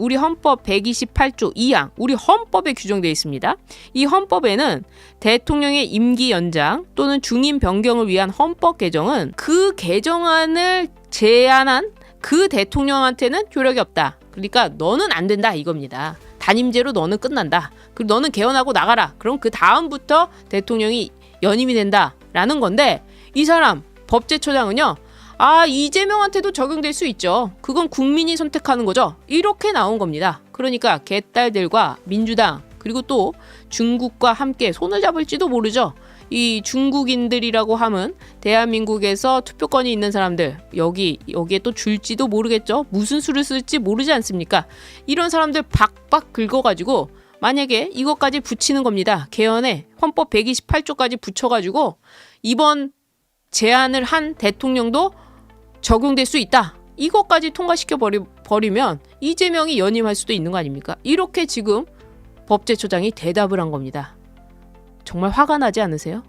우리 헌법 128조 2항 우리 헌법에 규정되어 있습니다. 이 헌법에는 대통령의 임기 연장 또는 중임 변경을 위한 헌법 개정은 그 개정안을 제안한 그 대통령한테는 효력이 없다. 그러니까 너는 안 된다 이겁니다. 단임제로 너는 끝난다. 그리고 너는 개헌하고 나가라. 그럼 그 다음부터 대통령이 연임이 된다라는 건데 이 사람 법제처장은요. 아 이재명한테도 적용될 수 있죠. 그건 국민이 선택하는 거죠. 이렇게 나온 겁니다. 그러니까 개딸들과 민주당 그리고 또 중국과 함께 손을 잡을지도 모르죠. 이 중국인들이라고 함은 대한민국에서 투표권이 있는 사람들 여기 여기에 또 줄지도 모르겠죠. 무슨 수를 쓸지 모르지 않습니까? 이런 사람들 박박 긁어가지고 만약에 이것까지 붙이는 겁니다. 개헌에 헌법 128조까지 붙여가지고 이번 제안을 한 대통령도 적용될 수 있다. 이것까지 통과시켜 버리, 버리면 이재명이 연임할 수도 있는 거 아닙니까? 이렇게 지금 법제처장이 대답을 한 겁니다. 정말 화가 나지 않으세요?